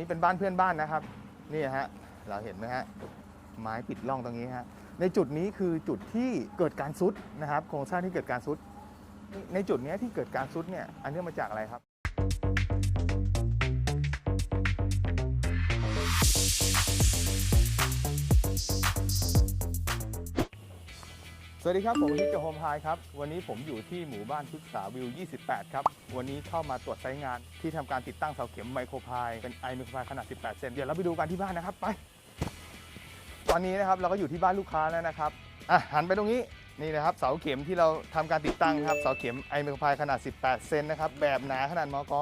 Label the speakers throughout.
Speaker 1: นี่เป็นบ้านเพื่อนบ้านนะครับ นี่ฮะ เราเห็นไหมฮะ ไม้ปิดร่องตรงนี้ฮะ ในจุดนี้คือจุดที่เกิดการซุดนะครับ โครงสร้างที่เกิดการซุด ในจุดนี้ที่เกิดการซุดเนี่ย อันเนื่องมาจากอะไรครับ สวัสดีครับ ผมทิพย์โฮมไฮครับ วันนี้ผมอยู่ที่หมู่บ้านพุทธสาวิว 28 ครับ วันนี้เข้ามาตรวจไซต์งานที่ทำการติดตั้งเสาเข็มไมโครพายเป็นไอไมโครพายขนาด 18 เซนเดี๋ยวเราไปดูกันที่บ้านนะครับไป ตอนนี้นะครับเราก็อยู่ที่บ้านลูกค้าแล้วนะครับอะหันไปตรงนี้นี่นะครับเสาเข็มที่เราทำการติดตั้งครับเสาเข็มไอไมโครพายขนาด 18 เซนนะครับแบบหนาขนาดมก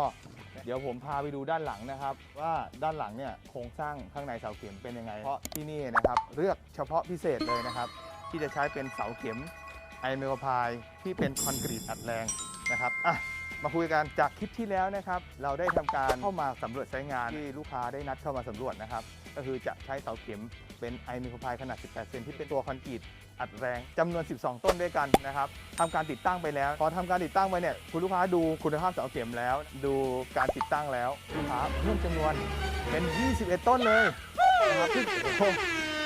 Speaker 1: เดี๋ยวผมพาไปดูด้านหลังนะครับ ว่าด้านหลังเนี่ยโครงสร้างข้างในเสาเข็มเป็นยังไง เพราะที่นี่นะครับเลือกเฉพาะพิเศษเลยนะครับ ที่จะใช้เป็นเสาเข็มไอเมลพายที่เป็นคอนกรีตอัดแรงนะครับอะมาคุยกันจากคลิปที่แล้วนะครับ เราได้ทำการเข้ามาสำรวจใช้งานที่ลูกค้าได้นัดเข้ามาสำรวจนะครับ ก็คือจะใช้เสาเข็มเป็นไอเมโลพายขนาด 18 เซนที่เป็นตัวคอนกรีตอัดแรงจำนวน 12 ต้นด้วยกันนะครับทำการติดตั้งไปแล้ว พอทำการติดตั้งไปเนี่ยคุณลูกค้าดูคุณภาพเสาเข็มแล้ว ดูการติดตั้งแล้วลูกค้าเพิ่มจำนวนเป็น 21 ต้นเลยนะครับซึ่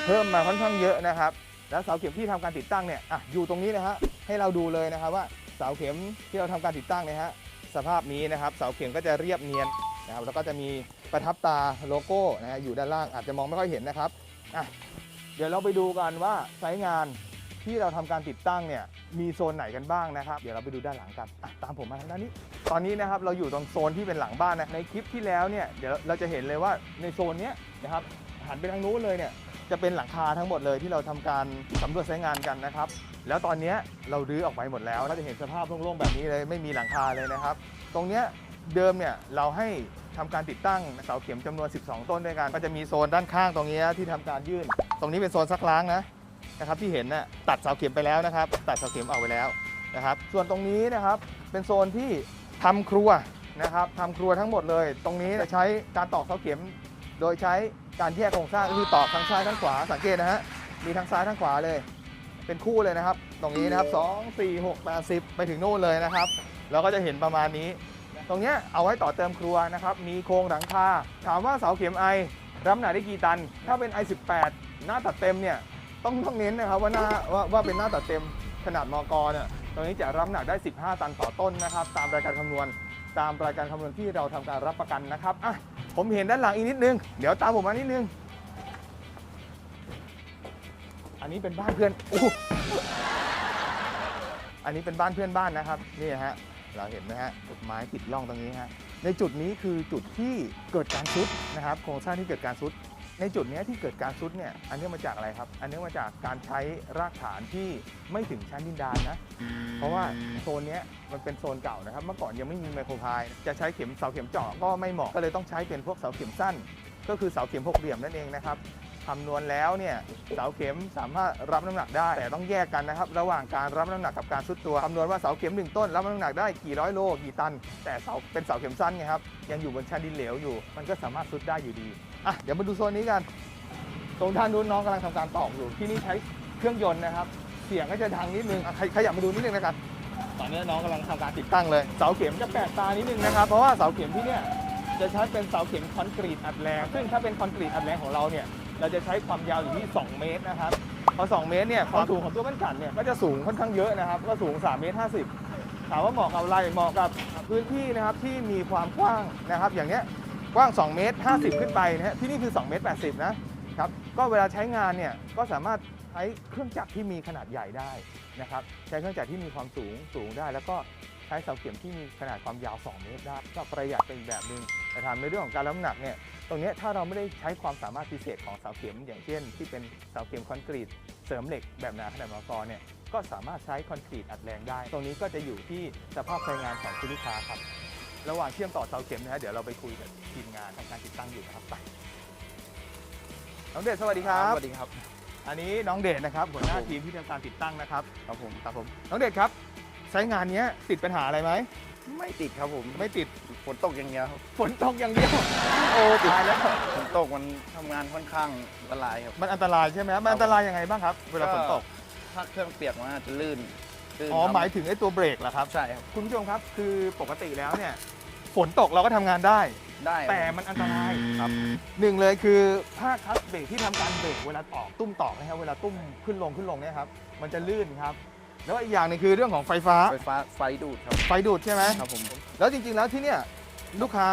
Speaker 1: เพิ่มมาค่อนข้างเยอะนะครับ แล้วเสาเข็มที่ทำการติดตั้งเนี่ยอะอยู่ตรงนี้นะฮะให้เราดูเลยนะครับว่าเสาเข็มที่เราทำการติดตั้งเนี่ยฮะสภาพนี้นะครับเสาเข็มก็จะเรียบเนียนนะครับแล้วก็จะมีประทับตาโลโก้นะฮะอยู่ด้านล่างอาจจะมองไม่ค่อยเห็นนะครับอะเดี๋ยวเราไปดูกันว่าไซต์งานที่เราทำการติดตั้งเนี่ยมีโซนไหนกันบ้างนะครับ เดี๋ยวเราไปดูด้านหลังกันอะตามผมมาทางด้านนี้ ตอนนี้นะครับเราอยู่ตรงโซนที่เป็นหลังบ้านนะในคลิปที่แล้วเนี่ยเดี๋ยวเราจะเห็นเลยว่าในโซนนี้นะครับหันไปทางนู้นเลยเนี่ย จะเป็นหลังคาทั้งหมดเลยที่เราทำการสำรวจใช้งานกันนะครับ แล้วตอนนี้เรารื้อออกไปหมดแล้วเราจะเห็นสภาพโล่งๆแบบนี้เลยไม่มีหลังคาเลยนะครับ ตรงเนี้ยเดิมเนี่ยเราให้ทำการติดตั้งเสาเข็มจำนวน 12 ต้นด้วยกัน ก็จะมีโซนด้านข้างตรงนี้ที่ทำการยื่น ตรงนี้เป็นโซนซักล้างนะนะครับที่เห็นน่ะตัดเสาเข็มไปแล้วนะครับ ตัดเสาเข็มออกไปแล้วนะครับ ส่วนตรงนี้นะครับเป็นโซนที่ทำครัวนะครับทำครัวทั้งหมดเลย ตรงนี้จะใช้การตอกเสาเข็ม โดยใช้การแยกโครงสร้างก็คือตอกทั้งซ้ายทั้งขวาสังเกตนะฮะมีทั้งซ้ายทั้งขวาเลย เป็นคู่เลยนะครับ ตรงนี้นะครับ 2 4 6 8 10 ไปถึงนู่นเลยนะครับ เราก็จะเห็นประมาณนี้ ตรงเนี้ยเอาไว้ต่อเติมครัวนะครับ มีโครงหลังคาถามว่าเสาเข็มไอรับหนาได้กี่ตัน ถ้าเป็น i18 หน้าตัดเต็มเนี่ยต้องต้องเน้นนะครับว่าหน้าว่าว่าเป็นหน้าตัดเต็มขนาดมกเนี่ยตรงนี้จะรับหนักได้ 15 ตันต่อต้นนะครับ ตามรายการคำนวณ ตามรายการคำนวณที่เราทำการรับประกันนะครับอะ ผมเห็นด้านหลังอีกนิดนึง เดี๋ยวตามผมมานิดนึง อันนี้เป็นบ้านเพื่อนอู้อันนี้เป็นบ้านเพื่อนบ้านนะครับ นี่ฮะ เราเห็นไหมฮะไม้ติดร่องตรงนี้ฮะ ในจุดนี้คือจุดที่เกิดการซุดนะครับ โครงสร้างที่เกิดการซุด ในจุดเนี้ยที่เกิดการซุดเนี่ยอันเนื่องมาจากอะไรครับ อันเนื่องมาจากการใช้รากฐานที่ไม่ถึงชั้นดินดานนะ เพราะว่าโซนเนี้ยมันเป็นโซนเก่านะครับ เมื่อก่อนยังไม่มีไมโครพาย จะใช้เข็มเสาเข็มเจาะก็ไม่เหมาะก็เลยต้องใช้เป็นพวกเสาเข็มสั้น ก็คือเสาเข็มหกเหลี่ยมนั่นเองนะครับ คำนวณแล้วเนี่ยเสาเข็มสามารถรับน้ำหนักได้ แต่ต้องแยกกันนะครับ ระหว่างการรับน้ำหนักกับการซุดตัวคำนวณว่าเสาเข็มหนึ่งต้นรับน้ำหนักได้กี่ร้อยโลกี่ตัน แต่เสาเป็นเสาเข็มสั้นไงครับยังอยู่บนชั้นดินเหลวอยู่ มันก็สามารถซุดได้อยู่ดีอะเดี๋ยวมาดูโซนนี้กัน ตรงด้านนู้นน้องกำลังทำการตอกอยู่ที่นี่ใช้เครื่องยนต์นะครับ เสียงก็จะดังนิดนึงอะใครใครอยากมาดูนิดนึงนะครับตอนนี้น้องกำลังทำการติดตั้งเลยเสาเข็มจะแปลกตานิดนึงนะครับเพราะว่าเสาเข็มที่เนี่ยจะใช้เป็นเสาเข็มคอนกรีตอัดแรง ซึ่งถ้าเป็นคอนกรีตอัดแรงของเราเนี่ย เราจะใช้ความยาวอยู่ที่ 2 เมตรนะครับ พอ 2 เมตรเนี่ยความสูงของตัวบ้านกันเนี่ยก็จะสูงค่อนข้างเยอะนะครับ ก็สูง 3 เมตร 50 ถามว่าเหมาะกับอะไรเหมาะกับพื้นที่นะครับที่มีความกว้างนะครับ อย่างเนี้ยกว้าง 2 เมตร 50 ขึ้นไปนะฮะที่นี่คือ 2 เมตร 80 นะครับ ก็เวลาใช้งานเนี่ยก็สามารถใช้เครื่องจักรที่มีขนาดใหญ่ได้นะครับ ใช้เครื่องจักรที่มีความสูงสูงได้ แล้วก็ ช้เสาเข็มที่มีขนาดความยาว 2 เมตรได้ก็ประหยัดเป็นอีกแบบหนึ่งแต่ถามในเรื่องของการรับน้ำหนักเนี่ยตรงเนี้ยถ้าเราไม่ได้ใช้ความสามารถพิเศษของเสาเข็ม อย่างเช่น ที่เป็นเสาเข็มคอนกรีตเสริมเหล็กแบบหนาขนาดมกเนี่ยก็สามารถใช้คอนกรีตอัดแรงได้ ตรงนี้ก็จะอยู่ที่สภาพใช้งานของคุณลูกค้าครับ ระหว่างเชื่อมต่อเสาเข็มนะฮะเดี๋ยวเราไปคุยกับทีมงานทำการติดตั้งอยู่นะครับไปน้องเดชสวัสดีครับ
Speaker 2: สวัสดีครับ
Speaker 1: อันนี้น้องเดชนะครับหัวหน้า
Speaker 2: ครับผม
Speaker 1: ทีมที่ทำการติดตั้งนะครับ
Speaker 2: ครับผม
Speaker 1: ครับผมน้องเดชครับ ใช้งานเนี้ยติดปัญหาอะไรไหม
Speaker 2: ไม่ติดครับผม
Speaker 1: ไม่ติด
Speaker 2: ฝนตกอย่างเดียวครับ
Speaker 1: ฝนตกอย่างเดียวโอ้ตายแล้ว
Speaker 2: ฝนตกมันทำงานค่อนข้างอันตรายครับ
Speaker 1: มันอันตรายใช่ไหมมันอันตรายยังไงบ้างครับ เวลาฝนตก
Speaker 2: ถ้าเครื่องเปียกมันอาจจะลื่นลื่น
Speaker 1: อ๋อ
Speaker 2: ครับ
Speaker 1: หมายถึงไอ้ตัวเบรกเหรอครับ
Speaker 2: ใช่ครับ
Speaker 1: คุณผู้ชมครับคือปกติแล้วเนี่ยฝนตกเราก็ทำงานได้
Speaker 2: ได้
Speaker 1: แต่มันอันตรายครับหนึ่งเลยคือผ้าคลัสเบรกที่ทำการเบรกเวลาตอกตุ้มตอกนะครับเวลาตุ้มขึ้นลงขึ้นลงเนี่ยครับมันจะลื่นครับ แล้วอีกอย่างหนึงคือเรื่องของไฟฟ้า
Speaker 2: ไฟฟ้าไฟดูดครับ
Speaker 1: ไฟดูดใช่ไหม
Speaker 2: ครับผม
Speaker 1: แล้วจริงๆแล้วที่เนี่ยลูกค้า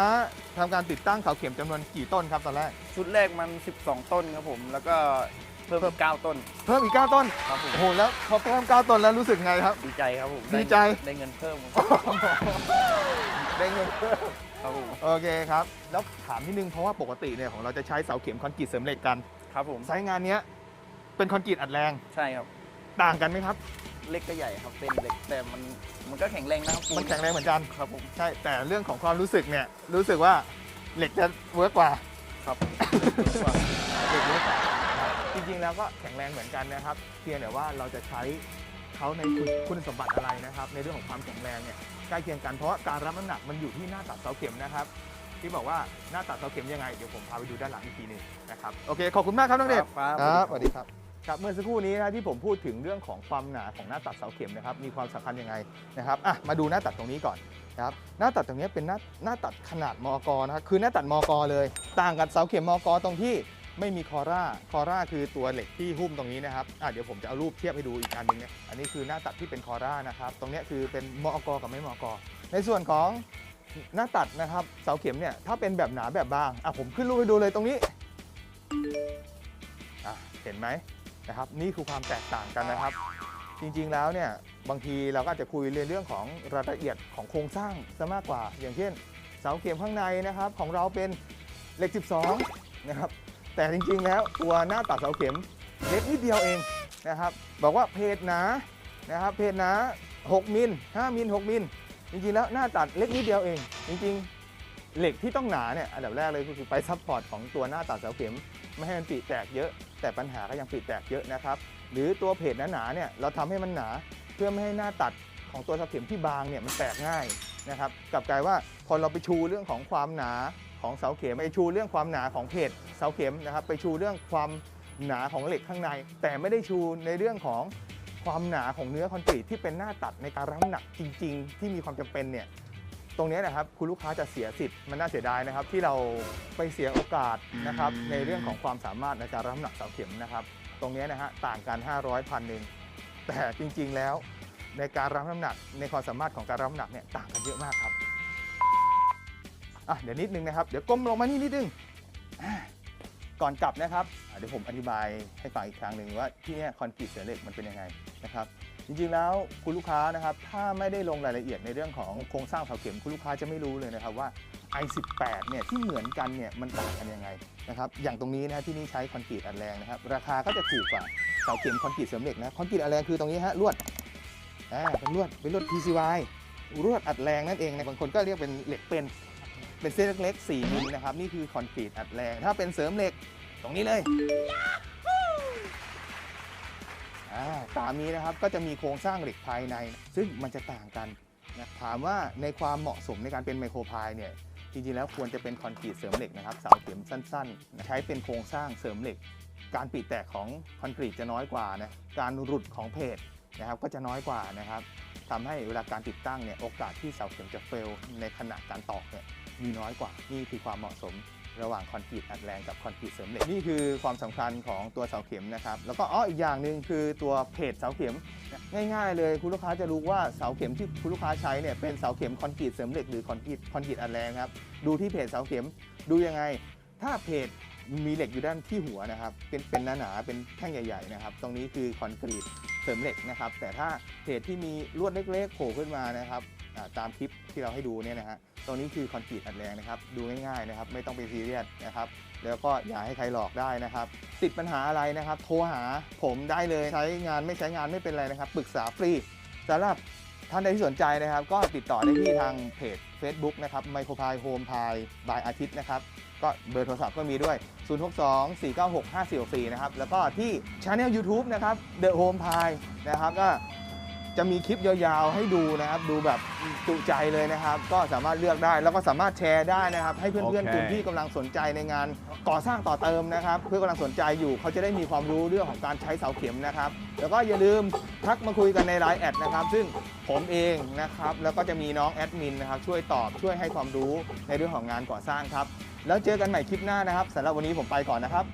Speaker 1: ทำการติดตั้งเสาเข็มจำนวนกี่ต้นครับตอนแรก
Speaker 2: ชุดแรกมัน 12 ต้นครับผม แล้วก็เพิ่มอีก9ต้น
Speaker 1: เพิ่มอีก 9 ต้น
Speaker 2: ครับผม
Speaker 1: โอ้โห แล้วพอเพิ่ม 9 ต้นแล้วรู้สึกไงครับ
Speaker 2: ดีใจครับผม
Speaker 1: ดีใจ
Speaker 2: ได้เงินเพิ่ม
Speaker 1: ได้เงินเพิ่ม
Speaker 2: ครับผม
Speaker 1: โอเคครับ แล้วถามนิดนึงเพราะว่าปกติเนี่ยของเราจะใช้เสาเข็มคอนกรีตเสริมเหล็กกัน
Speaker 2: ครับผม
Speaker 1: ไซส์งานเนี้ยเป็นคอนกรีตอัดแรง
Speaker 2: ใช่ครับ
Speaker 1: ต่างกันไหมครับ
Speaker 2: เล็กก็ใหญ่ครับเป็นเล็กแต่มันมันก็แข็งแรงนะครับ
Speaker 1: มันแข็งแรงเหมือนกัน
Speaker 2: ครับผม
Speaker 1: ใช่แต่เรื่องของความรู้สึกเนี่ยรู้สึกว่าเหล็กจะเวิร์กกว่า
Speaker 2: ครับ
Speaker 1: เหล็กเวิร์กกว่านะครับจริงๆแล้วก็แข็งแรงเหมือนกันนะครับเพียงแต่ว่าเราจะใช้เขาในคุณคุณสมบัติอะไรนะครับ ในเรื่องของความแข็งแรงเนี่ยใกล้เคียงกันเพราะว่าการรับน้ำหนักมันอยู่ที่หน้าตัดเสาเข็มนะครับที่บอกว่าหน้าตัดเสาเข็มยังไงเดี๋ยวผมพาไปดูด้านหลังอีกทีหนึงนะครับโอเคขอบคุณมากครับน้องเดช
Speaker 2: ครับ
Speaker 1: สวัสดีครับ ครับเมื่อสักครู่นี้นะที่ผมพูดถึงเรื่องของความหนาของหน้าตัดเสาเข็มนะครับมีความสำคัญยังไงนะครับอะมาดูหน้าตัดตรงนี้ก่อนนะครับหน้าตัดตรงนี้เป็นหน้าหน้าตัดขนาดมอกนะครับคือหน้าตัดมอกเลย ต่างกับเสาเข็มมอกตรงที่ไม่มีคอร่าคอร่าคือตัวเหล็กที่หุ้มตรงนี้นะครับอะเดี๋ยวผมจะเอารูปเทียบให้ดูอีกอันหนึงเนี่ยอันนี้คือหน้าตัดที่เป็นคอร่านะครับตรงนี้คือเป็นมอกกับไม่มอกในส่วนของหน้าตัดนะครับเสาเข็มเนี่ยถ้าเป็นแบบหนาแบบบางอะผมขึ้นรูปให้ดูเลยตรงนี้อะเห็นไหม นะครับนี่คือความแตกต่างกันนะครับ จริงๆแล้วเนี่ยบางทีเราก็อาจจะคุยเรื่องเรื่องของรายละเอียดของโครงสร้างซะมากกว่า อย่างเช่นเสาเข็มข้างในนะครับของเราเป็นเหล็ก 12 นะครับ แต่จริงๆแล้วตัวหน้าตัดเสาเข็มเล็กนิดเดียวเองนะครับ บอกว่าเพจหนานะครับเพจหนา 6 มิล 5 มิล 6 มิล จริงๆแล้วหน้าตัดเล็กนิดเดียวเอง จริงๆ เหล็กที่ต้องหนาเนี่ยอันดับแรกเลยก็คือไปซัพพอร์ตของตัวหน้าตัดเสาเข็ม ไม่ให้มันปริแตกเยอะ แต่ปัญหาก็ยังปริแตกเยอะนะครับ หรือตัวเพจหนาๆเนี่ยเราทำให้มันหนาเพื่อไม่ให้หน้าตัดของตัวเสาเข็มที่บางเนี่ยมันแตกง่ายนะครับกลับกลายว่าพอเราไปชูเรื่องของความหนาของเสาเข็มไปชูเรื่องความหนาของเพจเสาเข็มนะครับ ไปชูเรื่องความหนาของเหล็กข้างใน แต่ไม่ได้ชูในเรื่องของความหนาของเนื้อคอนกรีตที่เป็นหน้าตัดในการรับน้ำหนักจริง ๆ ที่มีความจำเป็นเนี่ย ตรงเนี้ยนะครับคุณลูกค้าจะเสียสิทธิ์มันน่าเสียดายนะครับ ที่เราไปเสียโอกาสนะครับในเรื่องของความสามารถในการรับน้ำหนักเสาเข็มนะครับ ตรงเนี้ยนะฮะต่างกัน 500พันหนึ่งแต่จริงๆแล้วในการรับน้ำหนักในความสามารถของการรับน้ำหนักเนี่ยต่างกันเยอะมากครับอะเดี๋ยวนิดนึงนะครับ เดี๋ยวก้มลงมานี่นิดนึงอ่าก่อนกลับนะครับอะเดี๋ยวผมอธิบายให้ฟังอีกครั้งหนึ่งว่าที่เนี่ยคอนกรีตเสือเหล็กมันเป็นยังไงนะครับ จริงๆแล้วคุณลูกค้านะครับถ้าไม่ได้ลงรายละเอียดในเรื่องของโครงสร้างเสาเข็มคุณลูกค้าจะไม่รู้เลยนะครับว่า i18 เนี่ยที่เหมือนกันเนี่ยมันต่างกันยังไงนะครับอย่างตรงนี้นะฮะที่นี่ใช้คอนกรีตอัดแรงนะครับราคาก็จะถูกกว่าเสาเข็มคอนกรีตเสริมเหล็กนะคอนกรีตอัดแรงคือตรงนี้ฮะลวดอ่าเป็นลวดเป็นลวด PCY ลวดอัดแรงนั่นเองนะบางคนก็เรียกเป็นเหล็กเป็นเป็นเส้นเล็กๆ4มิลนะครับนี่คือคอนกรีตอัดแรง ถ้าเป็นเสริมเหล็กตรงนี้เลย อ่าตามนี้นะครับก็จะมีโครงสร้างเหล็กภายใน ซึ่งมันจะต่างกันนะถามว่าในความเหมาะสมในการเป็นไมโครพายเนี่ยจริงๆแล้วควรจะเป็นคอนกรีตเสริมเหล็กนะครับเสาเข็มสั้นๆ ใช้เป็นโครงสร้างเสริมเหล็ก การปริแตกของคอนกรีตจะน้อยกว่านะการหลุดของเพจนะครับก็จะน้อยกว่านะครับทำให้เวลาการติดตั้งเนี่ยโอกาสที่เสาเข็มจะเฟลในขณะการตอกเนี่ยมีน้อยกว่านี่คือความเหมาะสม ระหว่างคอนกรีตอัดแรงกับคอนกรีตเสริมเหล็กนี่คือความสำคัญของตัวเสาเข็มนะครับแล้วก็อ๋ออีกอย่างหนึ่งคือตัวเพจเสาเข็มง่ายๆ เลยคุณลูกค้าจะรู้ว่าเสาเข็มที่คุณลูกค้าใช้เนี่ยเป็นเสาเข็มคอนกรีตเสริมเหล็กหรือคอนกรีตคอนกรีตอัดแรงครับดูที่เพจเสาเข็มดูยังไง ถ้าเพจมีเหล็กอยู่ด้านที่หัวนะครับ เป็นเป็นหนาๆเป็นแท่งใหญ่ๆนะครับ ตรงนี้คือคอนกรีตเสริมเหล็กนะครับ แต่ถ้าเพจที่มีลวดเล็กๆโผล่ขึ้นมานะครับ ตามคลิปที่เราให้ดูเนี่ยนะฮะตรงนี้คือคอนกรีตอัดแรงนะครับดูง่ายๆนะครับไม่ต้องไปซีเรียสนะครับแล้วก็อย่าให้ใครหลอกได้นะครับ ติดปัญหาอะไรนะครับ โทรหาผมได้เลยใช้งานไม่ใช้งานไม่เป็นไรนะครับปรึกษาฟรีสำหรับท่านใดที่สนใจนะครับ ก็ติดต่อได้ที่ทางเพจ Facebook นะครับไมโครพายโฮมพายบายอาทิตย์นะครับก็เบอร์โทรศัพท์ก็มีด้วย 062 496 5464 นะครับ แล้วก็ที่ช anel YouTube นะครับ The Home Pie นะครับ ก็ จะมีคลิปยาวๆให้ดูนะครับดูแบบจุใจเลยนะครับ ก็สามารถเลือกได้แล้วก็สามารถแชร์ได้นะครับ ให้เพื่อนๆ
Speaker 3: โอเค
Speaker 1: กลุ่มที่กำลังสนใจในงานก่อสร้างต่อเติมนะครับ เพื่อกำลังสนใจอยู่เขาจะได้มีความรู้เรื่องของการใช้เสาเข็มนะครับ แล้วก็อย่าลืมทักมาคุยกันในไลน์แอดนะครับ ซึ่งผมเองนะครับแล้วก็จะมีน้องแอดมินนะครับช่วยตอบช่วยให้ความรู้ในเรื่องของงานก่อสร้างครับแล้วเจอกันใหม่คลิปหน้านะครับสำหรับวันนี้ผมไปก่อนนะครับ